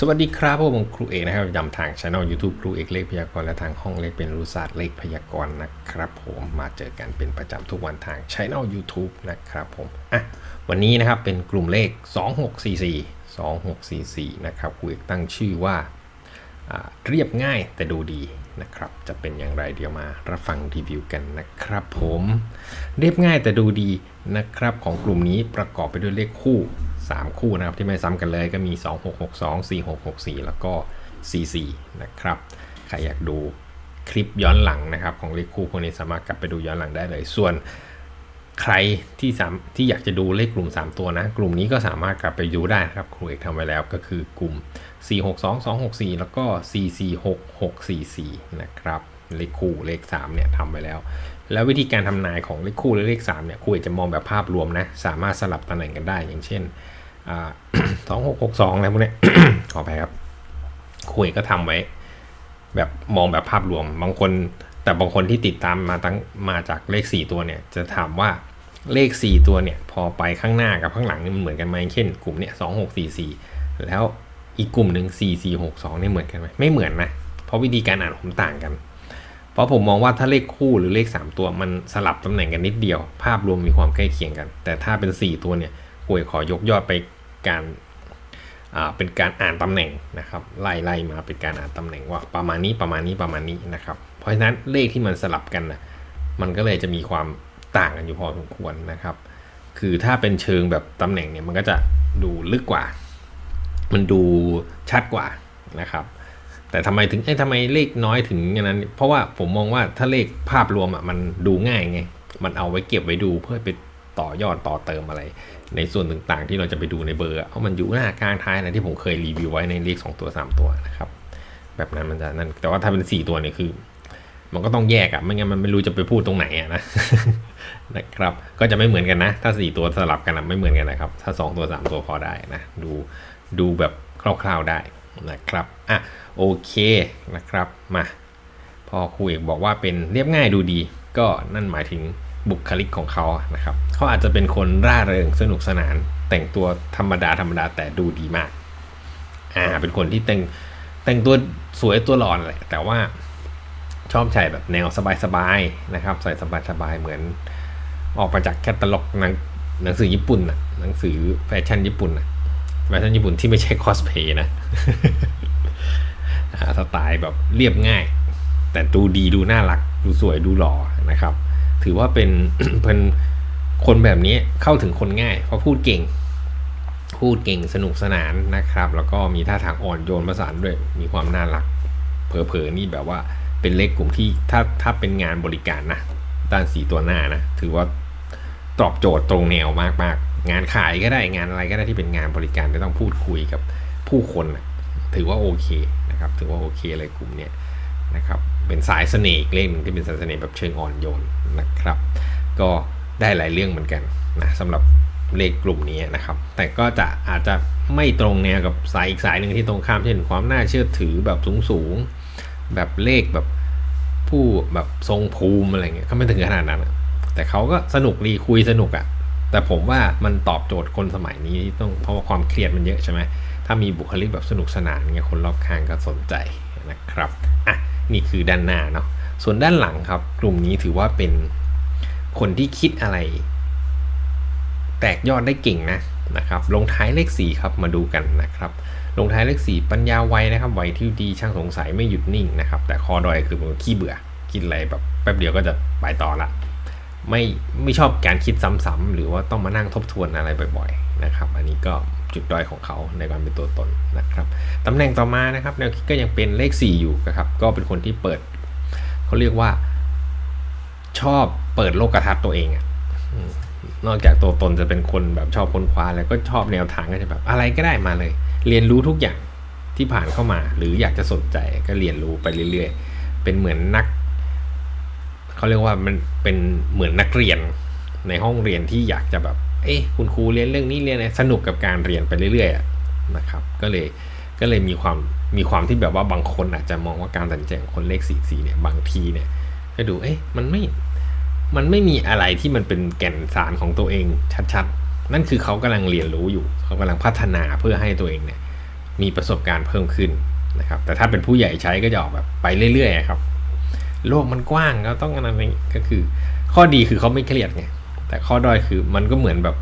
สวัสดีครับผมครูเอกนะครับประจำทางช่อง YouTube ครูเอกเลขพยากรณ์และทางห้องเลขเป็นรู้ศาสตร์เลขพยากรณ์นะครับ ผมมาเจอกันเป็นประจำทุกวันทางช่อง YouTube นะครับผมอะวันนี้นะครับเป็นกลุ่มเลข 2644 2644นะครับครูเอกตั้งชื่อว่าเรียบง่ายแต่ดูดีนะครับ จะเป็นอย่างไรเดี๋ยวมารับฟังรีวิวกันนะครับผม เรียบง่ายแต่ดูดีนะครับของกลุ่มนี้ประกอบไปด้วยเลขคู่ 3 คู่นะครับที่ไม่ซ้ำกันเลยก็มี 2662 4664 แล้วก็ 44 นะครับ ใครอยากดูคลิปย้อนหลังนะครับ ของเลขคู่พวกนี้สามารถกลับไปดูย้อนหลังได้เลย ส่วนใครที่สามที่อยากจะดูเลขกลุ่ม 3 ตัวนะ กลุ่มนี้ก็สามารถกลับไปดูได้ครับครูเอกทำไว้แล้วก็คือกลุ่ม 462264 แล้วก็ 446644 นะครับเลขคู่เลข3เนี่ยทำไปแล้ว แล้ววิธีการทำนายของเลขคู่และเลข3เนี่ยครูเอกจะมองแบบภาพรวมนะ สามารถสลับตำแหน่งกันได้อย่างเช่น สองหกหกสองอะไรพวกนี้ขอไปครับคุยก็ทำไว้ แบบมองแบบภาพรวม บางคน แต่บางคนที่ติดตามมาตั้งมาจากเลข 4 ตัวเนี่ย จะถามว่าเลข 4 ตัวเนี่ย พอไปข้างหน้ากับข้างหลังนี่มันเหมือนกันไหมเช่นกลุ่มเนี่ยสองหกสี่สี่แล้วอีกกลุ่มหนึ่งสี่สี่หกสองนี่เหมือนกันไหมไม่เหมือนนะเพราะวิธีการอ่านผมต่างกัน เพราะผมมองว่าถ้าเลขคู่หรือเลข 3 ตัวมันสลับตำแหน่งกันนิดเดียว ภาพรวมมีความใกล้เคียงกัน แต่ถ้าเป็น 4 ตัวเนี่ยหวยขอยกยอดไป การเป็นการอ่านตำแหน่งนะครับไล่ไล่มาเป็นการอ่านตำแหน่งว่าประมาณนี้ประมาณนี้ประมาณนี้นะครับ เพราะฉะนั้นเลขที่มันสลับกันนะมันก็เลยจะมีความต่างกันอยู่พอสมควรนะครับ คือถ้าเป็นเชิงแบบตำแหน่งเนี่ยมันก็จะดูลึกกว่า มันดูชัดกว่านะครับ แต่ทำไมถึงเอ้ทำไมเลขน้อยถึงอย่างนั้น เพราะว่าผมมองว่าถ้าเลขภาพรวมอะมันดูง่ายไงมันเอาไว้เก็บไว้ดูเพื่อไป ต่อยอดต่อเติมอะไร ในส่วนต่างๆ ที่เราจะไปดูในเบอร์เพราะมันอยู่หน้ากลางท้ายนะที่ผมเคยรีวิวไว้ในเลข2ตัว 3 ตัวนะครับ แบบนั้นมันจะนั่นแต่ว่าถ้าเป็น 4 ตัวเนี่ยคือ มันก็ต้องแยกอะไม่งั้นมันไม่รู้จะไปพูดตรงไหนอะนะนะครับ ก็จะไม่เหมือนกันนะ ถ้า 4 ตัวสลับกันไม่เหมือนกันนะครับ ถ้า 2 ตัว 3 ตัวพอได้นะดูดูแบบคร่าวๆได้นะครับอะโอเคนะครับมาพอครูเอกบอกว่าเป็นเรียบง่ายดูดี ก็นั่นหมายถึง บุคลิกของเขานะครับเขาอาจจะเป็นคนร่าเริงสนุกสนาน แต่งตัวธรรมดาธรรมดาแต่ดูดีมากอ่าเป็นคนที่แต่งแต่งตัวสวยตัวหล่อแหละแต่ว่าชอบใส่แบบแนวสบายๆนะครับ ใส่สบายๆเหมือน ออกมาจากแคตตาล็อกหนังหนังสือญี่ปุ่นนะหนังสือแฟชั่นญี่ปุ่นนะแฟชั่นญี่ปุ่นที่ไม่ใช่คอสเพย์นะสไตล์แบบเรียบง่าย แต่ดูดีดูน่ารัก ดูสวยดูหล่อนะครับ ถือว่าเป็นเป็นคนแบบนี้เข้าถึงคนง่าย เพราะพูดเก่ง พูดเก่งสนุกสนานนะครับ แล้วก็มีท่าทางอ่อนโยนประสานด้วย มีความน่ารัก เผลอๆนี่แบบว่าเป็นเลขกลุ่มที่ถ้าถ้าเป็นงานบริการนะด้านสีตัวหน้านะ ถือว่าตอบโจทย์ตรงแนวมากๆงานขายก็ได้งานอะไรก็ได้ที่เป็นงานบริการที่ต้องพูดคุยกับผู้คนนะถือว่าโอเคนะครับ ถือว่าโอเคเลยกลุ่มเนี้ย นะครับ เป็นสายเสน่ห์อีกเลขหนึ่งที่เป็นสายเสน่ห์แบบเชิงอ่อนโยนนะครับ ก็ได้หลายเรื่องเหมือนกันนะสำหรับเลขกลุ่มนี้นะครับ แต่ก็จะอาจจะไม่ตรงแนวกับสายอีกสายหนึ่งที่ตรงข้ามเช่นความน่าเชื่อถือแบบสูงๆแบบเลขแบบผู้แบบทรงภูมิอะไรเงี้ยเขาไม่ถึงขนาดนั้นแต่เขาก็สนุกดีคุยสนุกอะ่ะแต่ผมว่ามันตอบโจทย์คนสมัยนี้ต้องเพราะว่าความเครียดมันเยอะใช่ไหมถ้ามีบุคลิกแบบสนุกสนานเงี้ยคนรอบข้างก็สนใจนะครับอะ นี่คือด้านหน้าเนาะส่วนด้านหลังครับ กลุ่มนี้ถือว่าเป็นคนที่คิดอะไร แตกยอดได้เก่งนะนะครับ ลงท้ายเลข4ครับมาดูกันนะครับ ลงท้ายเลข4ปัญญาไวนะครับไวที่ดีช่างสงสัยไม่หยุดนิ่งนะครับ แต่คอดอยคือมันขี้เบื่อคิดอะไรแบบแป๊บเดียวก็จะไปต่อละไม่ไม่ชอบการคิดซ้ำๆหรือว่าต้องมานั่งทบทวนอะไรบ่อย ๆ นะครับ อันนี้ก็ จุดด้อยของเขาในการเป็นตัวตนนะครับตำแหน่งต่อมานะครับแนวคิดก็ยังเป็นเลข 4 อยู่นะครับก็เป็นคนที่เปิดเขาเรียกว่าชอบเปิดโลกทัศน์ตัวเองอะนอกจากตัวตนจะเป็นคนแบบชอบค้นคว้าแล้วก็ชอบแนวทางก็จะแบบอะไรก็ได้มาเลย เรียนรู้ทุกอย่างที่ผ่านเข้ามา หรืออยากจะสนใจก็เรียนรู้ไปเรื่อยๆ เป็นเหมือนนักเขาเรียกว่ามันเป็นเหมือนนักเรียนในห้องเรียนที่อยากจะแบบ เอ๊ะคุณครูเรียนเรื่องนี้เรียนอะไรสนุกกับการเรียนไปเรื่อยๆนะครับ ก็เลยก็เลยมีความมีความที่แบบว่าบางคนอาจจะมองว่าการตัดสินใจของคนเลขสี่สี่เนี่ยบางทีเนี่ยก็ดูเอ๊ะมันไม่มันไม่มีอะไรที่มันเป็นแก่นสารของตัวเองชัดๆ นั่นคือเขากำลังเรียนรู้อยู่ เขากำลังพัฒนาเพื่อให้ตัวเองเนี่ยมีประสบการณ์เพิ่มขึ้นนะครับ แต่ถ้าเป็นผู้ใหญ่ใช้ก็จะออกแบบไปเรื่อยๆครับ โลกมันกว้างก็ต้องอะไรนี้ก็คือ ข้อดีคือเขาไม่เครียดไง แต่ข้อด้อยคือมันก็เหมือนแบบ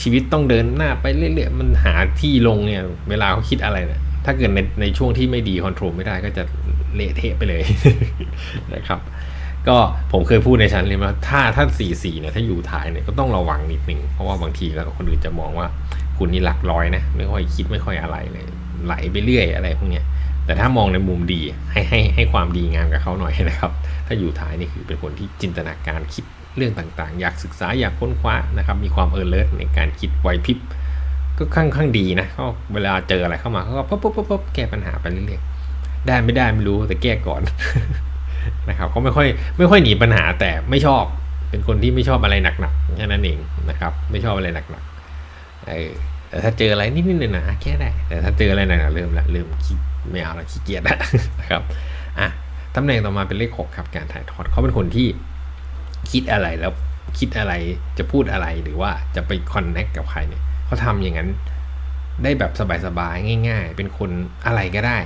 ชีวิตต้องเดินหน้าไปเรื่อยๆมันหาที่ลงเนี่ยเวลาเขาคิดอะไรเนี่ยถ้าเกิดในในช่วงที่ไม่ดีคอนโทรลไม่ได้ก็จะเละเทะไปเลยนะครับ ก็ผมเคยพูดในชั้นเรียนว่าถ้าถ้าสี่สี่เนี่ยถ้าอยู่ท้ายเนี่ยก็ต้องระวังนิดนึงเพราะว่าบางทีแล้วคนอื่นจะมองว่า คุณนี่หลักร้อยนะไม่ค่อยคิดไม่ค่อยอะไรเลย ไหลไปเรื่อยอะไรพวกเนี้ยแต่ถ้ามองในมุมดีให้ให้ให้ความดีงามกับเขาหน่อยนะครับ ถ้าอยู่ท้ายนี่คือเป็นคนที่จินตนาการคิด เรื่องต่างๆ อยากศึกษาอยากค้นคว้านะครับ มีความเออเลิศในการคิดไวพริบก็ค่อนข้างดีนะเขาเวลาเจออะไรเข้ามาเขาก็ปุ๊บปุ๊บปุ๊บปุ๊บแก้ปัญหาไปเรื่อยๆได้ไม่ได้ไม่รู้แต่แก้ก่อนนะครับเขาไม่ค่อยไม่ค่อยหนีปัญหาแต่ไม่ชอบ เป็นคนที่ไม่ชอบอะไรหนักๆแค่นั้นเองนะครับ ไม่ชอบอะไรหนักๆเออแต่ถ้าเจออะไรนิดๆหน่อยๆแก้ได้ แต่ถ้าเจออะไรหนักๆเริ่มละเริ่มขี้ไม่เอาละขี้เกียจนะครับอะตำแหน่งต่อมาเป็นเลขหกครับการถ่ายทอดเขาเป็นคนที่ คิดอะไรแล้วคิดอะไรจะพูดอะไรหรือว่าจะไปคอนเน็กกับใครเนี่ยเขาทำอย่างนั้นได้แบบสบายๆง่าย ๆ เป็นคนอะไรก็ได้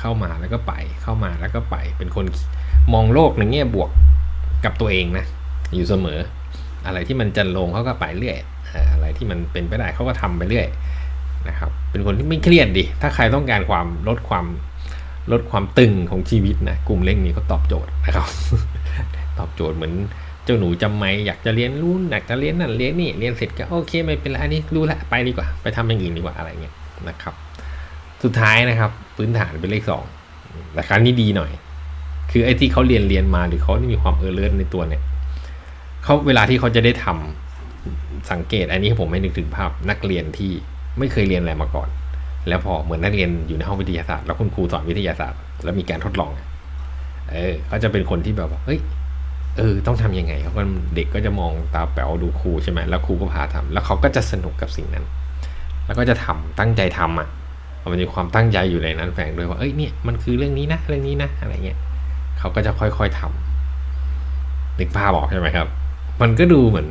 เข้ามาแล้วก็ไปเข้ามาแล้วก็ไป เป็นคนมองโลกในแง่บวกกับตัวเองนะ อยู่เสมอ อะไรที่มันจะลงเขาก็ไปเรื่อยอะไรที่มันเป็นไปได้เขาก็ทำไปเรื่อยนะครับเป็นคนที่ไม่เครียดดิถ้าใครต้องการความลดความลดความตึงของชีวิตนะกลุ่มเล่งนี้ก็ตอบโจทย์นะครับ ตอบโจทย์เหมือนเจ้าหนูจำไม่อยากจะเรียนรู้อยากจะเรียนนั่นเรียนนี่เรียนเสร็จก็โอเคไม่เป็นไรอันนี้รู้ละไปดีกว่า ไปทำอย่างอื่นดีกว่าอะไรเงี้ยนะครับ สุดท้ายนะครับ พื้นฐานเป็นเลขสองแต่ครั้งนี้ดีหน่อย คือไอ้ที่เขาเรียนเรียนมาหรือเขามีความเออเลิศในตัวเนี่ยเขาเวลาที่เขาจะได้ทำสังเกต อันนี้ผมไม่นึกถึงภาพนักเรียนที่ไม่เคยเรียนอะไรมาก่อน แล้วพอเหมือนนักเรียนอยู่ในห้องวิทยาศาสตร์แล้วคุณครูสอนวิทยาศาสตร์ แล้วมีการทดลอง เออเขาจะเป็นคนที่แบบว่าเฮ้ย เออต้องทำยังไงเขาก็เด็กก็จะมองตาแป๋วดูครูใช่ไหมแล้วครูก็พาทำแล้วเขาก็จะสนุกกับสิ่งนั้น แล้วก็จะทำตั้งใจทำอะมันมีความตั้งใจอยู่ในนั้นแฝงด้วยว่าเอ้ยเนี่ยมันคือเรื่องนี้นะเรื่องนี้นะอะไรเงี้ยเขาก็จะค่อยๆทำนึกภาพบอกใช่ไหมครับ มันก็ดูเหมือน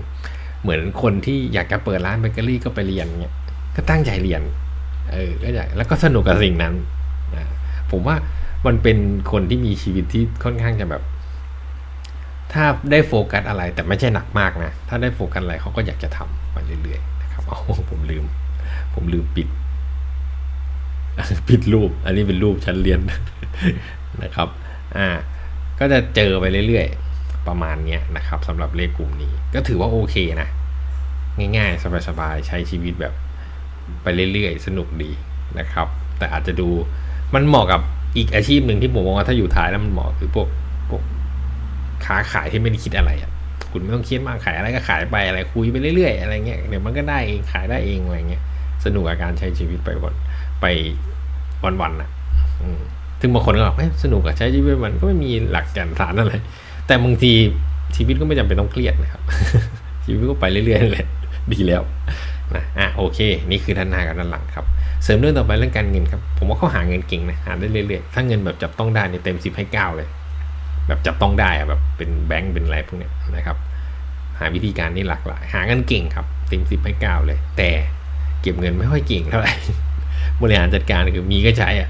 เหมือนคนที่อยากจะเปิดร้านเบเกอรี่ก็ไปเรียนเงี้ยก็ตั้งใจเรียนเออก็อยากแล้วก็สนุกกับสิ่งนั้นนะผมว่ามันเป็นคนที่มีชีวิตที่ค่อนข้างจะแบบ ถ้าได้โฟกัสอะไรแต่ไม่ใช่หนักมากนะ ถ้าได้โฟกัสอะไรเขาก็อยากจะทำไปเรื่อยๆนะครับเอาผมลืม ผมลืมปิด ปิดรูป อันนี้เป็นรูปชั้นเรียนนะครับอ่าก็จะเจอไปเรื่อยๆ ประมาณนี้นะครับสำหรับเลขกลุ่มนี้ ก็ถือว่าโอเคนะ ง่ายๆ สบายๆ ใช้ชีวิตแบบไปเรื่อยๆ สนุกดีนะครับ แต่อาจจะดูมันเหมาะกับอีกอาชีพหนึ่งที่ผมมองว่าถ้าอยู่ท้ายแล้วมันเหมาะคือพวก ค้าขายที่ไม่ได้คิดอะไรอะคุณไม่ต้องคิดมากขายอะไรก็ขายไปอะไรคุยไปเรื่อยๆอะไรเงี้ยเดี๋ยวมันก็ได้เองขายได้เองอะไรเงี้ยสนุกกับการใช้ชีวิตไปวันไปวันๆน่ะอืมถึงบางคนก็แบอกเอ้ยสนุกกับใช้ชีวิตมันก็ไม่มีหลักแก่นสารอะไร แต่บางทีชีวิตก็ไม่จำเป็นต้องเครียดนะครับ ชีวิตก็ไปเรื่อยๆนั่นแหละดีแล้วนะอะโอเค นี่คือด้านหน้ากับด้านหลังครับ เสริมเรื่องต่อไปเรื่องการเงินครับ ผมว่าเขาหาเงินเก่งนะหาได้เรื่อยๆ ถ้าเงินแบบจับต้องได้ในยเต็มสิบให้เก้าเลย แบบจับต้องได้อะแบบเป็นแบงก์เป็นอะไรพวกนี้นะครับ หาวิธีการนี่หลากหลาย หาเงินเก่งครับเต็มสิบให้เก้าเลย แต่เก็บเงินไม่ค่อยเก่งเท่าไหร่บริหารจัดการคือมีก็ใช้อะ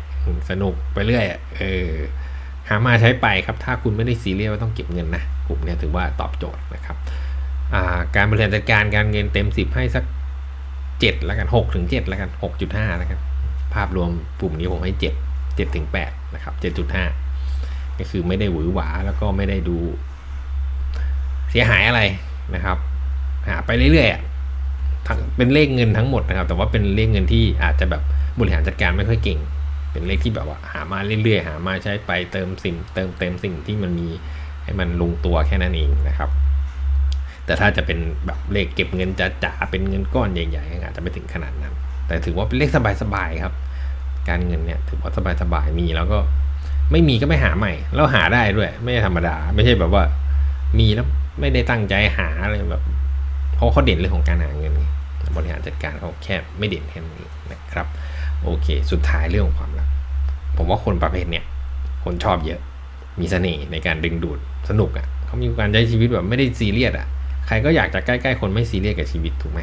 สนุกไปเรื่อยอะเออหามาใช้ไปครับ ถ้าคุณไม่ได้ซีเรียสว่าต้องเก็บเงินนะกลุ่มนี้ถือว่าตอบโจทย์นะครับาการบริหารจัดการการเงินเต็มสิบให้สักเจ็ดแล้วกันหกถึงเจ็ดแล้วกันหกจุดห้าแล้วกัน ภาพรวมกลุ่มนี้ผมให้เจ็ดเจ็ดถึงแปดนะครับเจ็ดจุดห้า ก็คือไม่ได้หวือหวาแล้วก็ไม่ได้ดู เสียหายอะไรนะครับ หาไปเรื่อยๆเป็นเลขเงินทั้งหมดนะครับ แต่ว่าเป็นเลขเงินที่อาจจะแบบบริหารจัดการไม่ค่อยเก่ง เป็นเลขที่แบบว่า หามาเรื่อยๆหามาใช้ไปเติมสิ่งเติมเต็มสิ่งที่มันมีให้มันลงตัวแค่นั้นเองนะครับ แต่ถ้าจะเป็นแบบเลขเก็บเงินจ๋าๆเป็นเงินก้อนใหญ่ๆอาจจะไม่ถึงขนาดนั้น แต่ถือว่าเป็นเลขสบายๆครับ การเงินเนี่ยถือว่าสบายๆมีแล้วก็ ไม่มีก็ไม่หาใหม่ แล้วหาได้ด้วย ไม่ใช่ธรรมดา ไม่ใช่แบบว่า มีแล้วไม่ได้ตั้งใจหาอะไรแบบ เพราะเขาเด่นเรื่องของการหาเงินบริหารจัดการเขาแค่ไม่เด่นแค่นี้นะครับ โอเค สุดท้ายเรื่องของความรักผมว่าคนประเภทเนี้ยคนชอบเยอะ มีเสน่ห์ในการดึงดูดสนุกอะ่ะเขามีการใช้ชีวิตแบบไม่ได้ซีเรียสอะ่ะใครก็อยากจะใกล้ๆคนไม่ซีเรียสกับชีวิตถูกไหม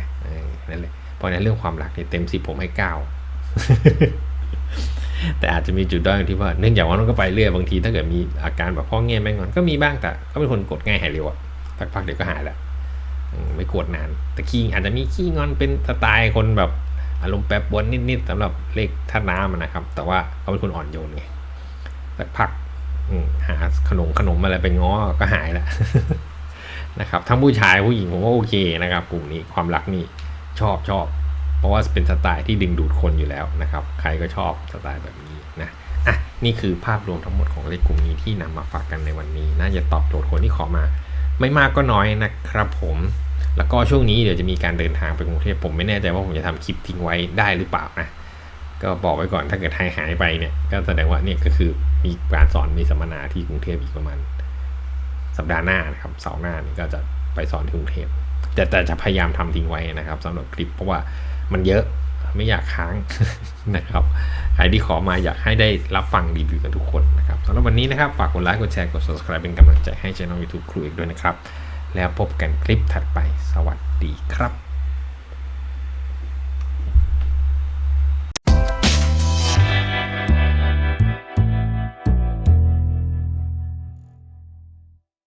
นั่นเลยเพราะฉะนั้นเรื่องความรักเนี่ยเต็มสิบผมให้เก้า แต่อาจจะมีจุดด้อยที่ว่าเนื่องจากว่ามันก็ไปเรื่อยบางทีถ้าเกิดมีอาการแบบพ่อแง่แม่งอนก็มีบ้างแต่ก็เป็นคนกดง่ายหายเร็วอะสักพักเดี๋ยวก็หายและไม่กดนาน แต่ขี้อาจจะมีขี้งอนเป็นสไตล์คนแบบอารมณ์แปรปรวนนิดๆสำหรับเลขท่าน้ำนะครับ แต่ว่าเขาเป็นคนอ่อนโยนไงสักพักหาขนมขนมอะไรไปง้อก็หายแล้วนะครับทั้งผู้ชายผู้หญิงผมว่าโอเคนะครับ กลุ่มนี้ความรักนี่ชอบชอบ ราะว่าเป็นสไตล์ที่ดึงดูดคนอยู่แล้วนะครับ ใครก็ชอบสไตล์แบบนี้นะอะนี่คือภาพรวมทั้งหมดของเลขกลุ่มนี้ที่นำมาฝากกันในวันนี้น่าจะตอบโจทย์คนที่ขอมา ไม่มากก็น้อยนะครับผมแล้วก็ช่วงนี้เดี๋ยวจะมีการเดินทางไปกรุงเทพผมไม่แน่ใจว่าผมจะทำคลิปทิ้งไว้ได้หรือเปล่านะก็บอกไว้ก่อนถ้าเกิดหายหายไปเนี่ยก็แสดงว่าเนี่ยก็คือมีการสอนมีสัมมนาที่กรุงเทพอีกประมาณสัปดาห์หน้านะครับเสาร์หน้านี่ก็จะไปสอนที่กรุงเทพแต่แต่จะพยายามทำทิ้งไว้นะครับสำหรับคลิปเพราะว่า มันเยอะไม่อยากค้างนะครับใครที่ขอมาอยากให้ได้รับฟังรีวิวกันทุกคนนะครับสำหรับวันนี้นะครับฝากกดไลค์กดแชร์กด subscribe เป็นกำลังใจให้ช่อง YouTube ครูเอกด้วยนะครับ แล้วพบกันคลิปถัดไปสวัสดีครับ